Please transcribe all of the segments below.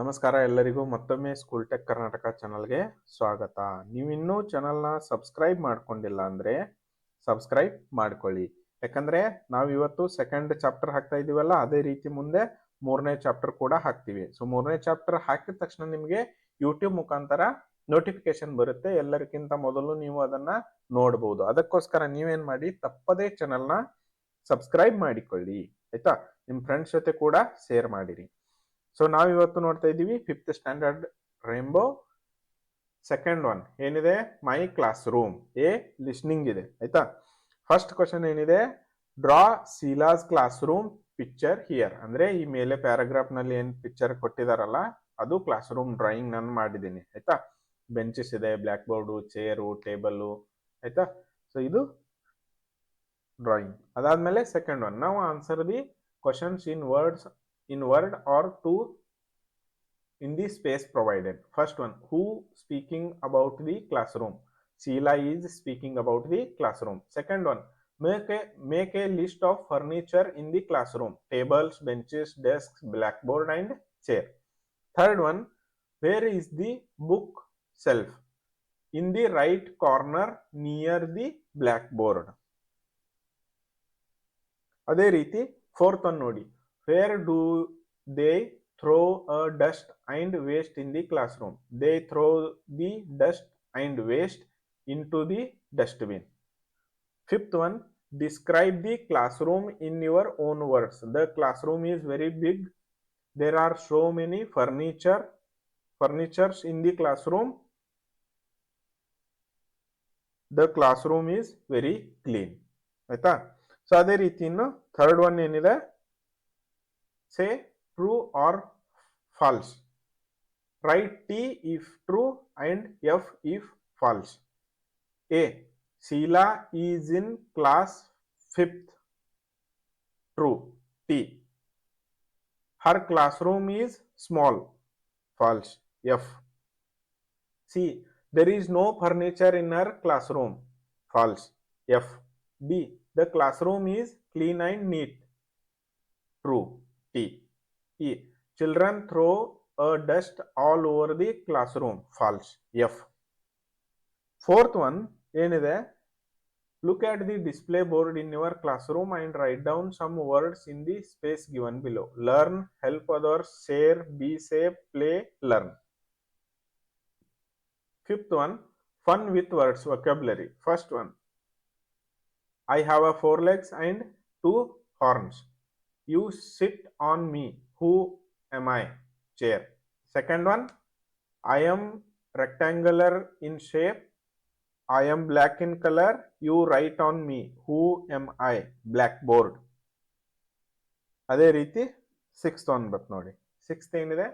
ನಮಸ್ಕಾರ ಎಲ್ಲರಿಗೂ ಮತ್ತೊಮ್ಮೆ ಸ್ಕೂಲ್ ಟೆಕ್ ಕರ್ನಾಟಕ ಚಾನಲ್ಗೆ ಸ್ವಾಗತ. ನೀವು ಇನ್ನೂ ಚಾನಲ್ನ ಸಬ್ಸ್ಕ್ರೈಬ್ ಮಾಡ್ಕೊಂಡಿಲ್ಲ ಅಂದರೆ ಸಬ್ಸ್ಕ್ರೈಬ್ ಮಾಡ್ಕೊಳ್ಳಿ. ಯಾಕಂದರೆ ನಾವು ಇವತ್ತು ಸೆಕೆಂಡ್ ಚಾಪ್ಟರ್ ಹಾಕ್ತಾ ಇದ್ದೀವಲ್ಲ, ಅದೇ ರೀತಿ ಮುಂದೆ ಮೂರನೇ ಚಾಪ್ಟರ್ ಕೂಡ ಹಾಕ್ತೀವಿ. ಸೊ ಮೂರನೇ ಚಾಪ್ಟರ್ ಹಾಕಿದ ತಕ್ಷಣ ನಿಮಗೆ ಯೂಟ್ಯೂಬ್ ಮುಖಾಂತರ ನೋಟಿಫಿಕೇಶನ್ ಬರುತ್ತೆ. ಎಲ್ಲರಿಗಿಂತ ಮೊದಲು ನೀವು ಅದನ್ನು ನೋಡ್ಬೋದು. ಅದಕ್ಕೋಸ್ಕರ ನೀವೇನು ಮಾಡಿ, ತಪ್ಪದೇ ಚಾನಲ್ನ ಸಬ್ಸ್ಕ್ರೈಬ್ ಮಾಡಿಕೊಳ್ಳಿ. ಆಯಿತಾ? ನಿಮ್ಮ ಫ್ರೆಂಡ್ಸ್ ಜೊತೆ ಕೂಡ ಶೇರ್ ಮಾಡಿರಿ. ಸೊ ನಾವು ಇವತ್ತು ನೋಡ್ತಾ ಇದ್ದೀವಿ fifth standard rainbow second one ಏನಿದೆ? My class room a listening ಇದೆ. ಆಯ್ತಾ? ಫಸ್ಟ್ ಕ್ವಶನ್ ಏನಿದೆ? ಡ್ರಾ ಸೀಲಾಸ್ ಕ್ಲಾಸ್ ರೂಮ್ ಪಿಕ್ಚರ್ ಹಿಯರ್ ಅಂದ್ರೆ ಈ ಮೇಲೆ ಪ್ಯಾರಾಗ್ರಾಫ್ನಲ್ಲಿ ಏನ್ ಪಿಕ್ಚರ್ ಕೊಟ್ಟಿದಾರಲ್ಲ, ಅದು ಕ್ಲಾಸ್ ರೂಮ್ ಡ್ರಾಯಿಂಗ್ ನಾನು ಮಾಡಿದ್ದೀನಿ. ಆಯ್ತಾ? ಬೆಂಚಸ್ ಇದೆ ಬ್ಲ್ಯಾಕ್ ಬೋರ್ಡು ಚೇರು ಟೇಬಲ್ಲು ಆಯ್ತಾ? ಸೊ ಇದು ಡ್ರಾಯಿಂಗ್ ಅದಾದ್ಮೇಲೆ ಸೆಕೆಂಡ್ ಒನ್ ನಾವು answer the questions in words in word or two in the space provided. First one, who speaking about the classroom? Sheila is speaking about the classroom. Second one, make a make a list of furniture in the classroom: tables, benches, desks, blackboard, and chair. Third one, where is the book shelf? In the right corner near the blackboard. ಅದೇ ರೀತಿ fourth one ನೋಡಿ where do they throw a dust and waste in the classroom they throw the dust and waste into the dustbin fifth one describe the classroom in your own words the classroom is very big there are so many furniture furnitures in the classroom the classroom is very clean ಆಯ್ತಾ so ಅದೇ ರೀತಿ ಇನ್ನು third one ಏನಿದೆ say true or false. Write T if true and F if false. A. Sheila is in class 5th. True. T. Her classroom is small. False. F. C. There is no furniture in her classroom. False. F. D. The classroom is clean and neat. True. T. E. Children throw a dust all over the classroom. False. F. Fourth one, ಏನಿದೆ look at the display board in your classroom and write down some words in the space given below. Learn, help others, share, be safe, play, learn. Fifth one, fun with words, vocabulary. First one, I have a four legs and two horns. You sit on me. Who am I? Chair. Second one, I am rectangular in shape. I am black in color. You write on me. Who am I? Blackboard. ಅದೇ ರೀತಿ sixth one ಬತ್ ನೋಡಿ sixth ಏನಿದೆ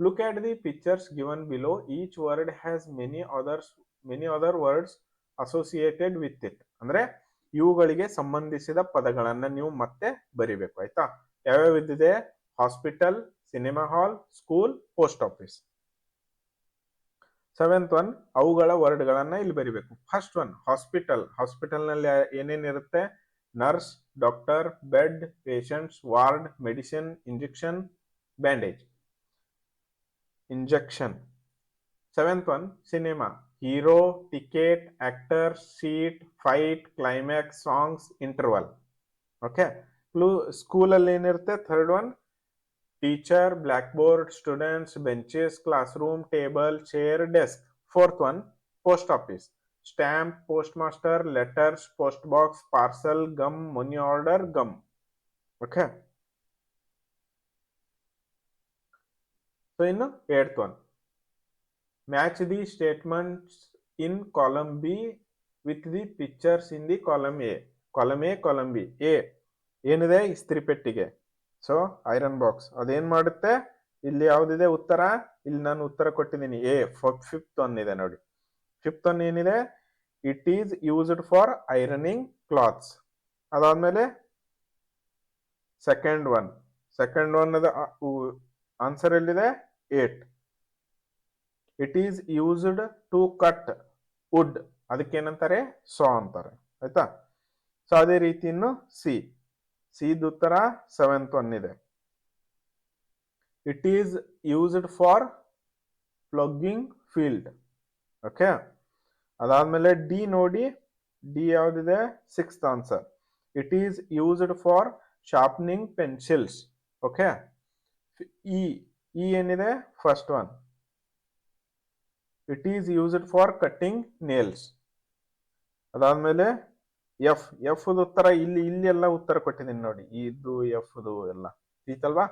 look at the pictures given below each word has many others many other words associated with it ಅಂದ್ರೆ ಇವುಗಳಿಗೆ ಸಂಬಂಧಿಸಿದ ಪದಗಳನ್ನ ನೀವು ಮತ್ತೆ ಬರಿಬೇಕು, ಆಯ್ತಾ? ಯಾವ್ಯಾವ ಇದ್ದಿದೆ? Hospital, cinema hall, school, post office. Seventh one, ಅವುಗಳ ವರ್ಡ್ಗಳನ್ನ ಇಲ್ಲಿ ಬರಿಬೇಕು. First one, hospital. ಹಾಸ್ಪಿಟಲ್ನಲ್ಲಿ ಏನೇನಿರುತ್ತೆ? Nurse, doctor, bed, patients, ward, medicine, injection, bandage. Injection. Seventh one, cinema. hero ticket actor seat fight climax songs interval okay clue ಸ್ಕೂಲಲ್ಲಿ ಏನಿರುತ್ತೆ third one teacher blackboard students benches classroom table chair desk fourth one post office stamp postmaster letters post box parcel gum money order gum okay so ಇನ್ನು eighth one match the statements in column B with the pictures in the column A column A column B A ಏನಿದೆ? ಇಸ್ತ್ರಿ ಪೆಟ್ಟಿಗೆ. So iron box ಅದೇನ್ ಮಾಡುತ್ತೆ? ಇಲ್ಲಿ ಯಾವ್ದಿದೆ ಉತ್ತರ? ಇಲ್ಲಿ ನಾನು ಉತ್ತರ ಕೊಟ್ಟಿದ್ದೀನಿ. ಎ ಫಿಫ್ತ್ ಒನ್ ಇದೆ ನೋಡಿ. ಫಿಫ್ತ್ ಒನ್ ಏನಿದೆ? It is used for ironing clothes ಅದಾದ್ಮೇಲೆ second one second one answer ಎಲ್ಲಿದೆ? Eight it is used to cut wood ಅದಕ್ಕೇನಂತಾರೆ? Saw ಅಂತಾರೆ. ಆಯ್ತಾ? ಸೊ ಅದೇ ರೀತಿ ಇನ್ನು ಸಿ ಸಿದ್ ಉತ್ತರ ಸೆವೆಂತ್ ಒನ್ ಇದೆ. It is used for ploughing field okay ಅದಾದ್ಮೇಲೆ ಡಿ ನೋಡಿ. D ಯಾವ್ದಿದೆ? Sixth answer it is used for sharpening pencils okay E ಏನಿದೆ? First one it is used for cutting nails ಅದಾದ್ಮೇಲೆ ಎಫ್ ಎಫ್ ಉತ್ತರ ಇಲ್ಲಿ ಇಲ್ಲಿ ಎಲ್ಲ ಉತ್ತರ ಕೊಟ್ಟಿದ್ದೀನಿ ನೋಡಿ. ಇದು ಎಫ್ ಎಲ್ಲ. ಈತಲ್ವಾ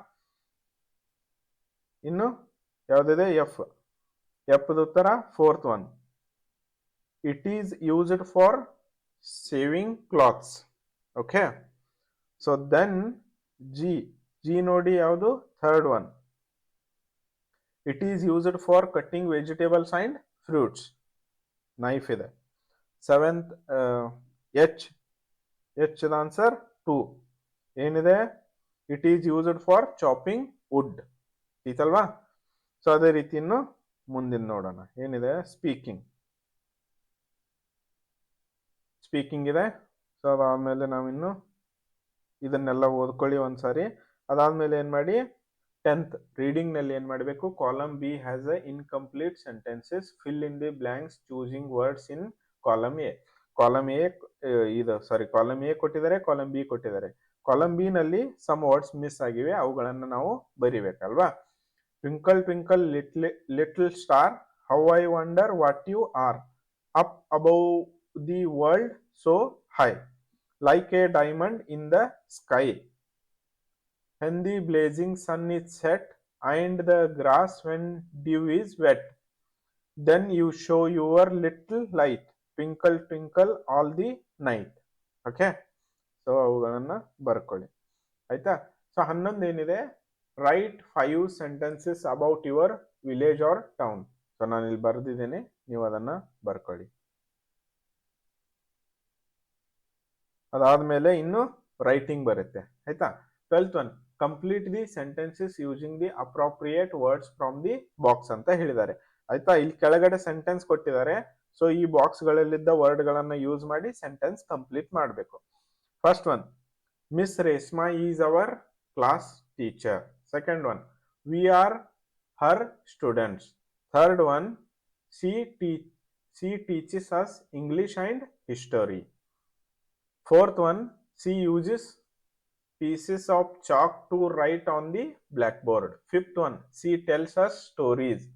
ಇನ್ನು ಯಾವ್ದಿದೆ? ಎಫ್ ಎಫ್ ಉತ್ತರ fourth one it is used for sewing clothes okay so then G G ನೋಡಿ ಯಾವುದು? Third one it is used for cutting vegetables and fruits knife ಇದೆ. Seventh H H answer two ಏನಿದೆ? It is used for chopping wood ಈತಲ್ವಾ so ಅದೇ ರೀತಿ ಇನ್ನು ಮುಂದಿನ ನೋಡೋಣ. ಏನಿದೆ? ಸ್ಪೀಕಿಂಗ್ ಸ್ಪೀಕಿಂಗ್ ಇದೆ. ಸೊ ಅದಾದ್ಮೇಲೆ ನಾವಿನ್ನು ಇದನ್ನೆಲ್ಲ ಓದ್ಕೊಳ್ಳಿ ಒಂದ್ಸಾರಿ. ಅದಾದ್ಮೇಲೆ ಏನ್ ಮಾಡಿ ಟೆಂತ್ ರೀಡಿಂಗ್ನಲ್ಲಿ ಏನ್ ಮಾಡಬೇಕು? Column B has a incomplete sentences fill in the blanks choosing words in column A column A ಇದು ಸಾರಿ ಕಾಲಮ್ ಎ ಕೊಟ್ಟಿದ್ದಾರೆ ಕಾಲಮ್ ಬಿ ಕೊಟ್ಟಿದ್ದಾರೆ. ಕಾಲಮ್ ಬಿ ನಲ್ಲಿ ಸಮ್ ವರ್ಡ್ಸ್ ಮಿಸ್ ಆಗಿವೆ, ಅವುಗಳನ್ನು ನಾವು ಬರಿಬೇಕಲ್ವಾ? Twinkle twinkle little little star how I wonder what you are up above the world so high like a diamond in the sky when the blazing sun is set and the grass when dew is wet then you show your little light twinkle twinkle all the night okay so ಅವುಗಳನ್ನು ಬರ್ಕೊಳ್ಳಿ ಆಯ್ತಾ so ಹನ್ನೊಂದು ಏನಿದೆ write five sentences about your village or town so ನಾನು ಇಲ್ಲಿ ಬರೆದಿದ್ದೇನೆ ನೀವು ಅದನ್ನ ಬರ್ಕೊಳ್ಳಿ ಅದಾದ್ಮೇಲೆ ಇನ್ನು ರೈಟಿಂಗ್ ಬರುತ್ತೆ ಆಯ್ತಾ twelfth one complete the sentences using the appropriate words from the box ಅಂತ ಹೇಳಿದ್ದಾರೆ. ಆಯ್ತಾ? ಇಲ್ಲಿ ಕೆಳಗಡೆ ಸೆಂಟೆನ್ಸ್ ಕೊಟ್ಟಿದ್ದಾರೆ. ಸೊ ಈ ಬಾಕ್ಸ್ ಗಳಲ್ಲಿದ್ದ ವರ್ಡ್ ಗಳನ್ನ ಯೂಸ್ ಮಾಡಿ ಸೆಂಟೆನ್ಸ್ ಕಂಪ್ಲೀಟ್ ಮಾಡಬೇಕು. First one miss Reshma is our class teacher second one we are her students third one C T C teaches us English and history fourth one C uses pieces of chalk to write on the blackboard. Fifth one, she tells us stories.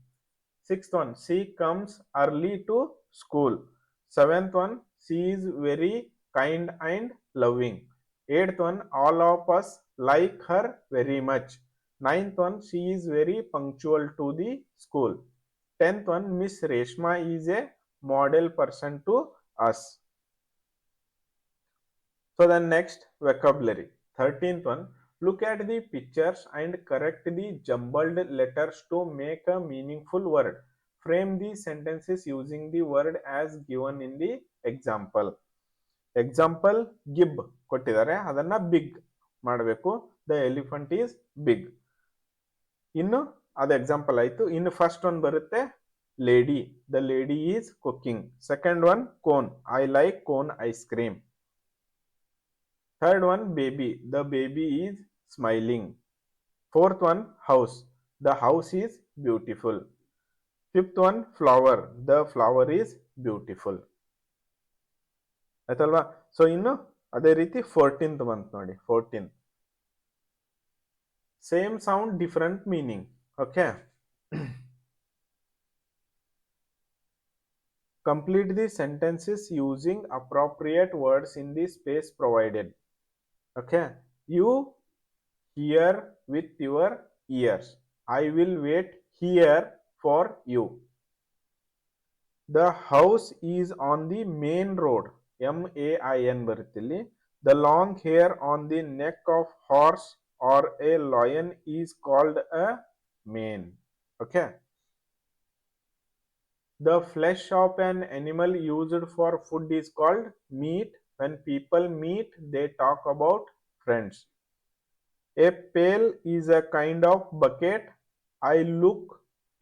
Sixth one, she comes early to school. Seventh one, she is very kind and loving. Eighth one, all of us like her very much. Ninth one, she is very punctual to the school. Tenth one, Miss Reshma is a model person to us. So the next, vocabulary. 13th one look at the pictures and correct the jumbled letters to make a meaningful word frame the sentences using the word as given in the example example give ಕೊಟ್ಟಿದ್ದಾರೆ ಅದನ್ನ big ಮಾಡಬೇಕು the elephant is big ಇನ್ನು ಅದು example ಆಯ್ತು ಇನ್ನು first one ಬರುತ್ತೆ lady the lady is cooking second one cone I like cone ice cream Third one, baby. The baby is smiling. Fourth one, house. The house is beautiful. Fifth one, flower. The flower is beautiful. ಆಯ್ತಲ್ವಾ so ಇನ್ನು ಅದೇ ರೀತಿ fourteenth ಬಂತ್ ನೋಡಿ fourteen same sound different meaning okay complete the sentences using appropriate words in the space provided okay you hear with your ears i will wait here for you the house is on the main road m a i n ಬರುತ್ತಿಲ್ಲಿ the long hair on the neck of horse or a lion is called a mane okay the flesh of an animal used for food is called meat when people meet they talk about friends a pail is a kind of bucket i look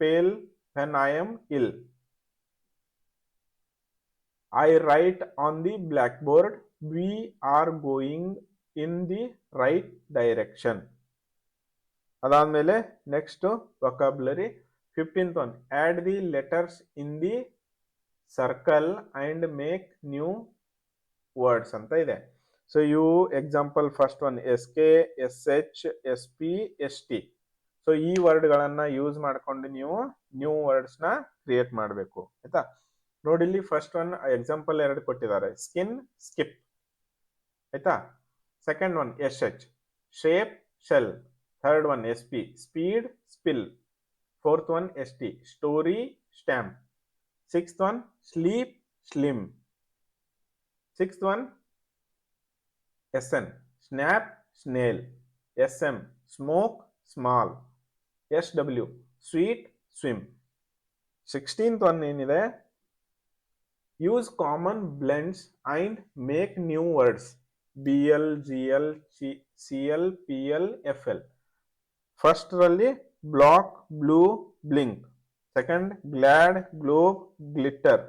pale when i am ill i write on the blackboard we are going in the right direction ಅದಾದ್ಮೇಲೆ next vocabulary fifteenth one add the letters in the circle and make new Words ಅಂತ ಇದೆ. So ಇವು example first one S K S H S P S T so ಈ ವರ್ಡ್ಗಳನ್ನ use ಮಾಡ್ಕೊಂಡು ನೀವು new ವರ್ಡ್ಸ್ನ create ಮಾಡಬೇಕು. ಆಯ್ತಾ? ನೋಡಿ, ಇಲ್ಲಿ ಫಸ್ಟ್ ಒನ್ ಎಕ್ಸಾಂಪಲ್ ಎರಡು ಕೊಟ್ಟಿದ್ದಾರೆ. ಸ್ಕಿನ್ ಸ್ಕಿಪ್ ಆಯ್ತಾ? Second one S H shape shell third one S P speed spill fourth one S T story stamp sixth one sleep slim sixth one S N snap snail S M smoke small S W sweet swim sixteenth one ಏನಿದೆ use common blends and make new words B L G L C L P L F L ಫಸ್ಟ್ರಲ್ಲಿ block blue blink second glad globe glitter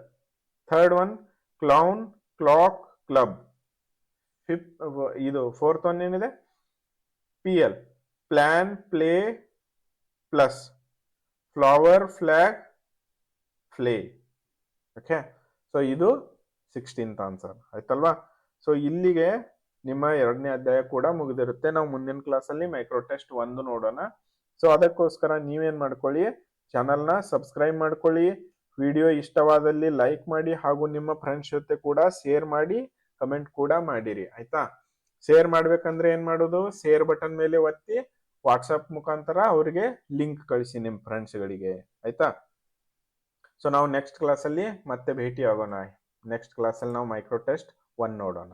third one clown clock club fifth ಇದು fourth one ಏನಿದೆ? P L plan play plus flower flag flay okay so ಇದು sixteenth answer ಆಯ್ತಲ್ವಾ? So ಇಲ್ಲಿಗೆ ನಿಮ್ಮ ಎರಡನೇ ಅಧ್ಯಾಯ ಕೂಡ ಮುಗಿದಿರುತ್ತೆ. ನಾವು ಮುಂದಿನ ಕ್ಲಾಸಲ್ಲಿ ಮೈಕ್ರೋ ಟೆಸ್ಟ್ ಒಂದು ನೋಡೋಣ. ಸೊ ಅದಕ್ಕೋಸ್ಕರ ನೀವೇನು ಮಾಡ್ಕೊಳ್ಳಿ? ಚಾನಲ್ನ ಸಬ್ಸ್ಕ್ರೈಬ್ ಮಾಡ್ಕೊಳ್ಳಿ. ವಿಡಿಯೋ ಇಷ್ಟವಾದಲ್ಲಿ ಲೈಕ್ ಮಾಡಿ ಹಾಗೂ ನಿಮ್ಮ ಫ್ರೆಂಡ್ಸ್ ಜೊತೆ ಕೂಡ ಶೇರ್ ಮಾಡಿ ಕಮೆಂಟ್ ಕೂಡ ಮಾಡಿರಿ, ಆಯ್ತಾ? ಶೇರ್ ಮಾಡ್ಬೇಕಂದ್ರೆ ಏನ್ ಮಾಡೋದು? ಶೇರ್ ಬಟನ್ ಮೇಲೆ ಒತ್ತಿ ವಾಟ್ಸಪ್ ಮುಖಾಂತರ ಅವರಿಗೆ ಲಿಂಕ್ ಕಳಿಸಿ ನಿಮ್ಮ ಫ್ರೆಂಡ್ಸ್ಗಳಿಗೆ ಆಯ್ತಾ? ಸೊ ನಾವು ನೆಕ್ಸ್ಟ್ ಕ್ಲಾಸಲ್ಲಿ ಮತ್ತೆ ಭೇಟಿ ಆಗೋಣ ನೆಕ್ಸ್ಟ್ ಕ್ಲಾಸಲ್ಲಿ ನಾವು ಮೈಕ್ರೋ ಟೆಸ್ಟ್ ಒನ್ ನೋಡೋಣ.